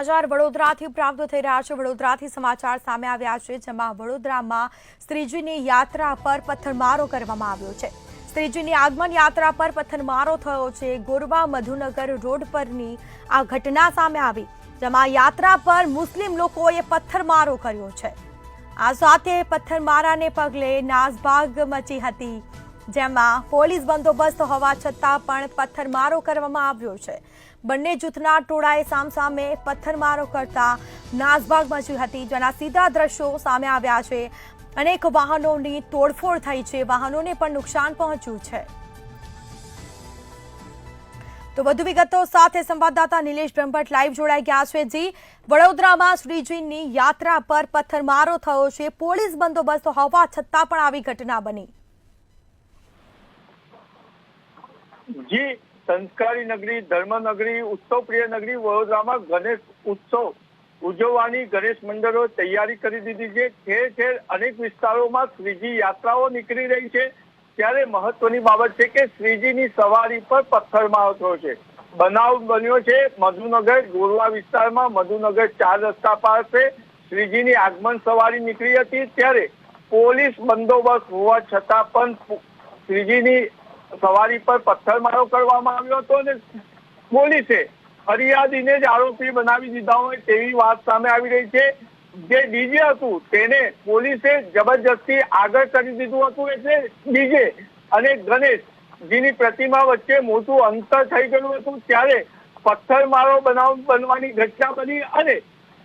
સમાચાર વડોદરાથી પ્રાપ્ત થઈ રહ્યા છે. વડોદરાથી સમાચાર સામે આવ્યા છે, જેમાં વડોદરામાં શ્રીજીની યાત્રા પર પથ્થરમારો કરવામાં આવ્યો છે. શ્રીજીની આગમન યાત્રા પર પથ્થરમારો થયો છે. ગોરવા મધુનગર રોડ પરની આ ઘટના સામે આવી, જેમાં યાત્રા પર મુસ્લિમ લોકોએ પથ્થરમારો કર્યો છે. આ સાથે પથ્થરમારાને પગલે નાસભાગ મચી હતી જેમાં પોલીસ બંદોબસ્ત હોવા છતાં પણ પથ્થરમારો કરવામાં આવ્યો છે. બંને જૂથના ટોળાએ સામસામે પથ્થરમારો કરતા નાસભાગ મચી હતી, જેના સીધા દ્રશ્યો સામે આવ્યા છે. અનેક વાહનોની તોડફોડ થઈ છે, વાહનોને પણ નુકસાન પહોંચ્યું છે. તો વધુ વિગતો સાથે સંવાદદાતા નિલેશ બ્રહ્મભટ્ટ લાઈવ જોડાઈ ગયા છે. જી, વડોદરામાં શ્રીજીની યાત્રા પર પથ્થરમારો થયો છે. પોલીસ બંદોબસ્ત હોવા છતાં પણ આવી ઘટના બની. જી, સંસ્કારી નગરી ધર્મનગરી ઉત્સવપ્રિય નગરી, વડોદરામાં ગણેશ ઉત્સવ, ઉજવવાની ગણેશ મંડળો તૈયારી કરી દીધી છે. ઠેર ઠેર અનેક વિસ્તારોમાં શ્રીજી યાત્રાઓ નીકળી રહી છે. ત્યારે મહત્વની બાબત છે કે શ્રીજીની સવારી પર પથ્થરમારો થયો છે. બનાવ બન્યો છે મધુનગર, ગોરવા વિસ્તારમાં મધુનગર ચાર રસ્તા પાસે શ્રીજીની આગમન સવારી નીકળી હતી ત્યારે પોલીસ બંદોબસ્ત હોવા છતાં પણ શ્રીજીની સવારી પર પથ્થરમારો કરવામાં આવ્યો હતો અને પોલીસે ફરિયાદીને જ આરોપી બનાવી દીધા હોય તેવી વાત સામે આવી રહી છે. જે ડીજે હતું, તેને પોલીસે જબરજસ્તી આગળ કરી દીધું હતું એટલે ડીજે અને ગણેશ, જેની પ્રતિમા વચ્ચે મોટું અંતર થઈ ગયું હતું, ત્યારે પથ્થરમારો બનાવ, બનવાની ઘટના બની અને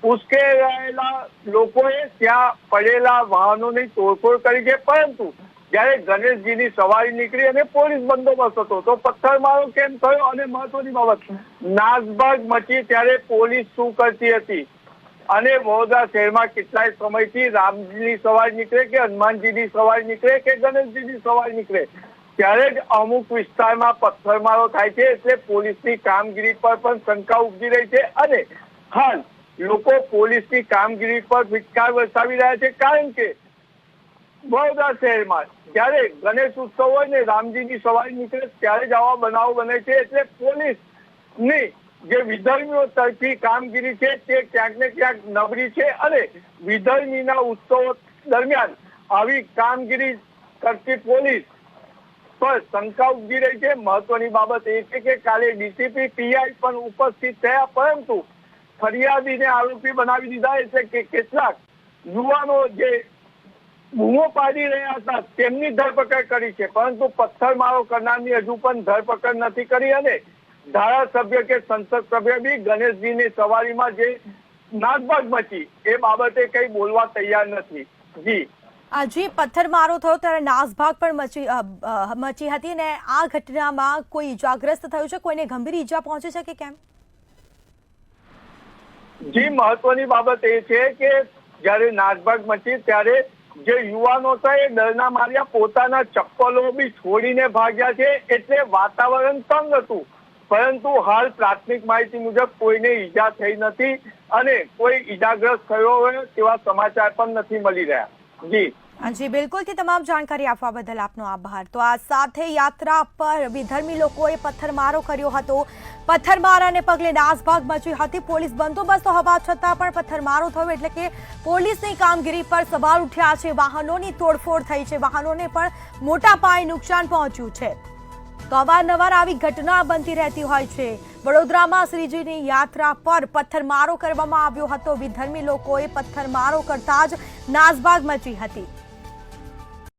ઉશ્કેરાયેલા લોકોએ ત્યાં પડેલા વાહનોની તોડફોડ કરી છે. પરંતુ જ્યારે ગણેશજીની સવારી નીકળી અને પોલીસ બંદોબસ્ત હતો, તો પથ્થરમારો કેમ થયો અને મહત્વની બાબત નાસભાગ મચી ત્યારે પોલીસ શું કરતી હતી? અને વડોદરા શહેરમાં કેટલાય સમયથી રામજીની સવારી નીકળે કે હનુમાનજીની સવારી નીકળે કે ગણેશજીની સવારી નીકળે? ત્યારે જ અમુક વિસ્તારમાં પથ્થરમારો થાય છે એટલે પોલીસની કામગીરી પર પણ શંકા ઉપજી રહી છે અને હાલ લોકો પોલીસની કામગીરી પર ફિટકાર વરસાવી રહ્યા છે. કારણ કે વડોદરા શહેરમાં જ્યારે ગણેશ ઉત્સવ હોય ને, રામજીની સવારી નીકળે, ત્યારે જ આવા બનાવ બને છે. એટલે પોલીસની જે વિધર્મીઓ તરફી કામગીરી છે, તે ક્યાંક ને ક્યાંક નબળી છે અને વિધર્મીના ઉત્સવો દરમિયાન આવી કામગીરી કરતી પોલીસ પર શંકા ઊભી રહી છે. મહત્વની બાબત એ છે કે કાલે ડીસીપી પીઆઈ પણ ઉપસ્થિત થયા, પરંતુ ફરિયાદીને આરોપી બનાવી દીધા. એટલે કે કેટલાક યુવાનો જે બૂમો પાડી રહ્યા હતા. તેમની ધરપકડ કરી છે. પરંતુ પથ્થરમારો કરનારની હજુ પણ ધરપકડ નથી કરી અને ધારાસભ્ય કે સંસદ સભ્ય બી ગણેશજીની સવારીમાં જે નાસભાગ મચી એ બાબતે કઈ બોલવા તૈયાર નથી. જી. આજે પથ્થરમારો થયો ત્યારે નાસભાગ પણ મચી મચી હતી ને આ ઘટનામાં કોઈ ઇજાગ્રસ્ત થયું છે? કોઈને ગંભીર ઈજા પહોંચી છે કે કેમ? જી મહત્વની બાબત એ છે કે જ્યારે નાસભાગ મચી ત્યારે જે યુવાનો હતા એ ડરના માર્યા, પોતાના ચપ્પલો બી છોડીને ભાગ્યા છે, એટલે વાતાવરણ તંગ હતું. પરંતુ હાલ પ્રાથમિક માહિતી મુજબ કોઈને ઈજા થઈ નથી અને કોઈ ઈજાગ્રસ્ત થયો હોય તેવા સમાચાર પણ નથી મળી રહ્યા. જી. જી બિલકુલથી તમામ જાણકારી આપવા બદલ આપનો આભાર તો આ સાથે યાત્રા પર વિધર્મી લોકોએ પથ્થરમારો કર્યો હતો પથ્થરમારાને પગલે નાસભાગ મચી હતી પોલીસ બંદોબસ્ત હોવા છતાં પણ પથ્થરમારો થયો એટલે કે પોલીસની કામગીરી પર સવાલ ઉઠ્યા છે વાહનોની તોડફોડ થઈ છે વાહનોને પણ મોટા પાયે નુકસાન પહોંચ્યું છે તો અવારનવાર આવી ઘટના બનતી રહેતી હોય છે. વડોદરામાં શ્રીજીની યાત્રા પર પથ્થરમારો કરવામાં આવ્યો હતો. વિધર્મી લોકોએ પથ્થરમારો કરતા જ નાસભાગ મચી હતી.